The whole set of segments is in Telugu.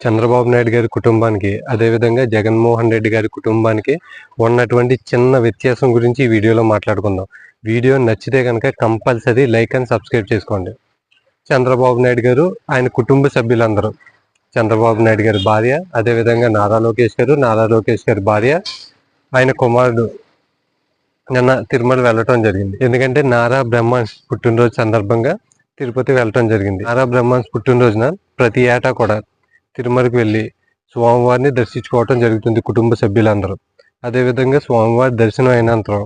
చంద్రబాబు నాయుడు గారి కుటుంబానికి అదేవిధంగా జగన్మోహన్ రెడ్డి గారి కుటుంబానికి ఉన్నటువంటి చిన్న వ్యత్యాసం గురించి ఈ వీడియోలో మాట్లాడుకుందాం. వీడియో నచ్చితే కనుక కంపల్సరీ లైక్ అండ్ సబ్స్క్రైబ్ చేసుకోండి. చంద్రబాబు నాయుడు గారు ఆయన కుటుంబ సభ్యులందరూ. చంద్రబాబు నాయుడు గారి భార్య అదేవిధంగా నారా లోకేష్ గారు నారా లోకేష్ గారి భార్య ఆయన కుమారుడు నిన్న తిరుమల వెళ్ళటం జరిగింది. ఎందుకంటే నారా బ్రహ్మాన్స్ పుట్టినరోజు సందర్భంగా తిరుపతి వెళ్ళటం జరిగింది. నారా బ్రహ్మాన్స్ పుట్టినరోజున ప్రతి ఏటా కూడా తిరుమలకి వెళ్ళి స్వామివారిని దర్శించుకోవటం జరుగుతుంది కుటుంబ సభ్యులందరూ. అదేవిధంగా స్వామివారి దర్శనం అయినంతరం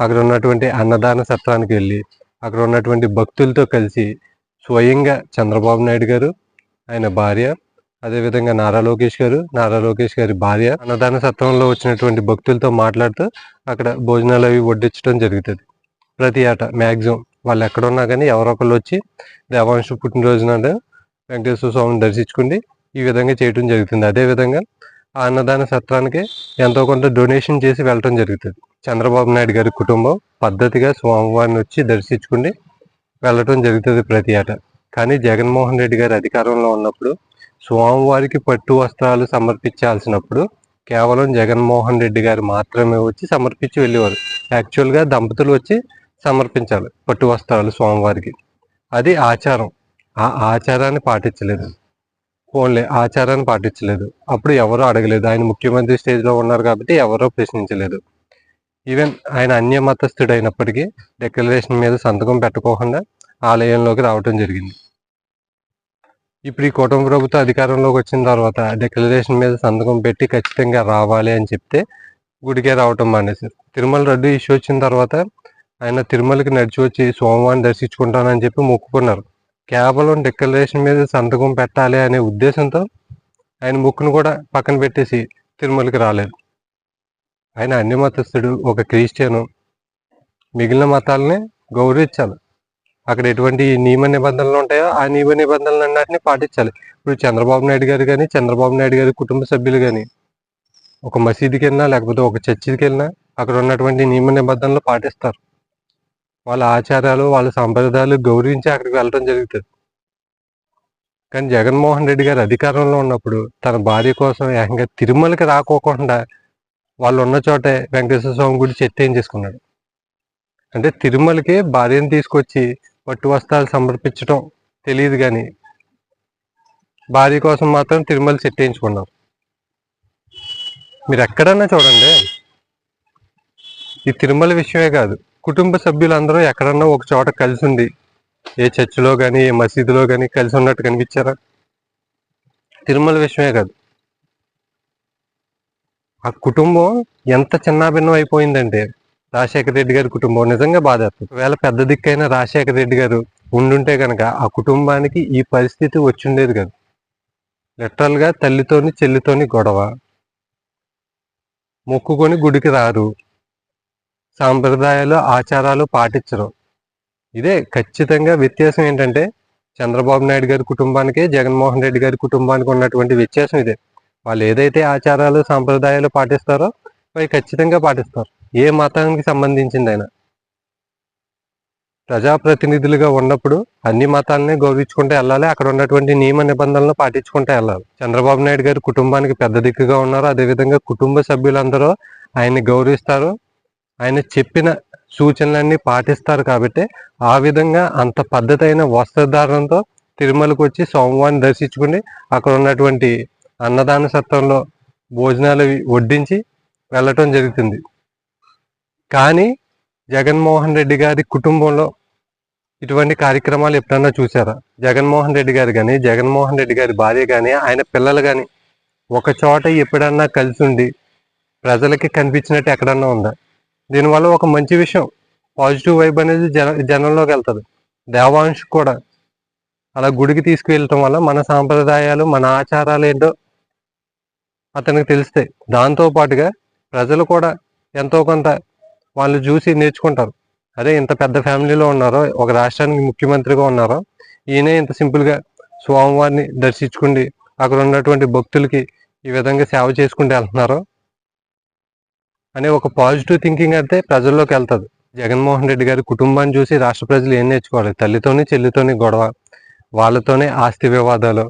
అక్కడ ఉన్నటువంటి అన్నదాన సత్రానికి వెళ్ళి అక్కడ ఉన్నటువంటి భక్తులతో కలిసి స్వయంగా చంద్రబాబు నాయుడు గారు ఆయన భార్య అదేవిధంగా నారా లోకేష్ గారు నారా లోకేష్ గారి భార్య అన్నదాన సత్రంలో వచ్చినటువంటి భక్తులతో మాట్లాడుతూ అక్కడ భోజనాలు అవి వడ్డించడం జరుగుతుంది. ప్రతి ఆట మ్యాక్సిమం వాళ్ళు ఎక్కడున్నా కానీ ఎవరో ఒకళ్ళు వచ్చి దేవాంశ పుట్టినరోజు వెంకటేశ్వర స్వామిని దర్శించుకుని ఈ విధంగా చేయటం జరుగుతుంది. అదేవిధంగా ఆ అన్నదాన సత్రానికి ఎంతో కొంత డొనేషన్ చేసి వెళ్ళటం జరుగుతుంది. చంద్రబాబు నాయుడు గారి కుటుంబం పద్ధతిగా స్వామివారిని వచ్చి దర్శించుకుని వెళ్ళటం జరుగుతుంది ప్రతి ఏటా. కానీ జగన్మోహన్ రెడ్డి గారు అధికారంలో ఉన్నప్పుడు స్వామివారికి పట్టు వస్త్రాలు సమర్పించాల్సినప్పుడు కేవలం జగన్మోహన్ రెడ్డి గారు మాత్రమే వచ్చి సమర్పించి వెళ్ళేవారు. యాక్చువల్గా దంపతులు వచ్చి సమర్పించాలి పట్టు వస్త్రాలు స్వామివారికి. అది ఆచారం. ఆ ఆచారాన్ని పాటించలేదు. ఓన్లీ ఆచారాన్ని పాటించలేదు. అప్పుడు ఎవరూ అడగలేదు. ఆయన ముఖ్యమంత్రి స్టేజ్లో ఉన్నారు కాబట్టి ఎవరో ప్రశ్నించలేదు. ఈవెన్ ఆయన అన్య మతస్థుడు అయినప్పటికీ డెక్లరేషన్ మీద సంతకం పెట్టకోకుండా ఆలయంలోకి రావటం జరిగింది. ఇప్పుడు ఈ కుటుంబ ప్రభుత్వం అధికారంలోకి వచ్చిన తర్వాత డిక్లరేషన్ మీద సంతకం పెట్టి ఖచ్చితంగా రావాలి అని చెప్తే గుడికే రావటం మానేశారు. తిరుమల రద్దు ఇష్యూ వచ్చిన తర్వాత ఆయన తిరుమలకి నడిచి వచ్చి సోమవారం దర్శించుకుంటానని చెప్పి మొక్కుకున్నారు. కేవలం డిక్లరేషన్ మీద సంతకం పెట్టాలి అనే ఉద్దేశంతో ఆయన ముక్కును కూడా పక్కన పెట్టేసి తిరుమలకి రాలేదు. ఆయన అన్ని మతస్థుడు ఒక క్రిస్టియను. మిగిలిన మతాలని గౌరవించాలి. అక్కడ ఎటువంటి నియమ నిబంధనలు ఉంటాయో ఆ నియమ నిబంధనలు అన్నింటినీ పాటించాలి. ఇప్పుడు చంద్రబాబు నాయుడు గారు కానీ చంద్రబాబు నాయుడు గారి కుటుంబ సభ్యులు కానీ ఒక మసీదుకి వెళ్ళినా లేకపోతే ఒక చర్చికి వెళ్ళినా అక్కడ ఉన్నటువంటి నియమ నిబంధనలు పాటిస్తారు. వాళ్ళ ఆచారాలు వాళ్ళ సంప్రదాయాలు గౌరవించి అక్కడికి వెళ్ళడం జరుగుతుంది. కానీ జగన్మోహన్ రెడ్డి గారు అధికారంలో ఉన్నప్పుడు తన భార్య కోసం ఏకంగా తిరుమలకి రాకోకుండా వాళ్ళు ఉన్న చోటే వెంకటేశ్వర స్వామి గుడి చెత్తేం చేసుకున్నాడు. అంటే తిరుమలకి భార్యను తీసుకొచ్చి పట్టు వస్త్రాలు సమర్పించడం తెలియదు కానీ భార్య కోసం మాత్రం తిరుమల చెట్టేయించుకున్నారు మీరు ఎక్కడన్నా చూడండి. ఈ తిరుమల విషయమే కాదు. కుటుంబ సభ్యులందరూ ఎక్కడన్నా ఒక చోట కలిసి ఉంది ఏ చర్చిలో కానీ ఏ మసీదులో కానీ కలిసి ఉన్నట్టు కనిపించారా? తిరుమల విషయమే కాదు. ఆ కుటుంబం ఎంత చిన్నాభిన్నం అయిపోయిందంటే రాజశేఖర రెడ్డి గారి కుటుంబం నిజంగా బాధేస్తుంది. ఒకవేళ పెద్ద దిక్కైన రాజశేఖర రెడ్డి గారు ఉండుంటే కనుక ఆ కుటుంబానికి ఈ పరిస్థితి వచ్చిండేది కాదు. లిటరల్గా తల్లితోని చెల్లితోని గొడవ. మొక్కుకొని గుడికి రారు. సాంప్రదాయాలు ఆచారాలు పాటించరు. ఇదే ఖచ్చితంగా వ్యత్యాసం ఏంటంటే చంద్రబాబు నాయుడు గారి కుటుంబానికి జగన్మోహన్ రెడ్డి గారి కుటుంబానికి ఉన్నటువంటి వ్యత్యాసం ఇదే. వాళ్ళు ఏదైతే ఆచారాలు సాంప్రదాయాలు పాటిస్తారో అవి ఖచ్చితంగా పాటిస్తారు. ఏ మతానికి సంబంధించింది ఆయన ప్రజాప్రతినిధులుగా ఉన్నప్పుడు అన్ని మతాలనే గౌరవించుకుంటూ వెళ్ళాలి. అక్కడ ఉన్నటువంటి నియమ నిబంధనలను పాటించుకుంటూ వెళ్ళాలి. చంద్రబాబు నాయుడు గారు కుటుంబానికి పెద్ద దిక్కుగా ఉన్నారు అదేవిధంగా కుటుంబ సభ్యులందరూ ఆయన్ని గౌరవిస్తారు. ఆయన చెప్పిన సూచనలన్నీ పాటిస్తారు కాబట్టి ఆ విధంగా అంత పద్ధతి అయిన వస్త్రధారణతో తిరుమలకు వచ్చి సోమవారిని దర్శించుకుని అక్కడ ఉన్నటువంటి అన్నదాన సత్రంలో భోజనాలు అవి వడ్డించి వెళ్ళటం జరుగుతుంది. కానీ జగన్మోహన్ రెడ్డి గారి కుటుంబంలో ఇటువంటి కార్యక్రమాలు ఎప్పుడన్నా చూసారా జగన్మోహన్ రెడ్డి గారు కానీ జగన్మోహన్ రెడ్డి గారి భార్య కానీ ఆయన పిల్లలు కానీ ఒక చోట ఎప్పుడన్నా కలిసి ఉండి ప్రజలకి కనిపించినట్టు ఎక్కడన్నా ఉందా? దీనివల్ల ఒక మంచి విషయం పాజిటివ్ వైబ్ అనేది జన జనంలోకి వెళ్తుంది. దేవాంశ్ కూడా అలా గుడికి తీసుకువెళ్ళటం వల్ల మన సాంప్రదాయాలు మన ఆచారాలు ఏంటో అతనికి తెలిస్తాయి దాంతో పాటుగా ప్రజలు కూడా ఎంతో కొంత వాళ్ళు చూసి నేర్చుకుంటారు. అదే ఇంత పెద్ద ఫ్యామిలీలో ఉన్నారో ఒక రాష్ట్రానికి ముఖ్యమంత్రిగా ఉన్నారో ఈయనే ఇంత సింపుల్గా స్వామివారిని దర్శించుకుండి అక్కడ ఉన్నటువంటి భక్తులకి ఈ విధంగా సేవ చేసుకుంటూ వెళ్తున్నారు అనే ఒక పాజిటివ్ థింకింగ్ అయితే ప్రజల్లోకి వెళ్తుంది. జగన్మోహన్ రెడ్డి గారి కుటుంబాన్ని చూసి రాష్ట్ర ప్రజలు ఏం నేర్చుకోవాలి? తల్లితోని చెల్లితోని గొడవ వాళ్ళతోనే ఆస్తి వివాదాలు.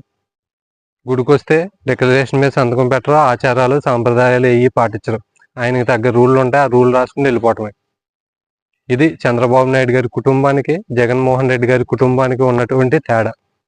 గుడికొస్తే డిక్లరేషన్ మీద సంతకం పెట్టరు? ఆచారాలు సాంప్రదాయాలు ఏవి పాటించరు. ఆయనకి తగ్గ రూళ్ళు ఉంటాయి ఆ రూల్ రాసుకుని వెళ్ళిపోవటమే. ఇది చంద్రబాబు నాయుడు గారి కుటుంబానికి జగన్మోహన్ రెడ్డి గారి కుటుంబానికి ఉన్నటువంటి తేడా.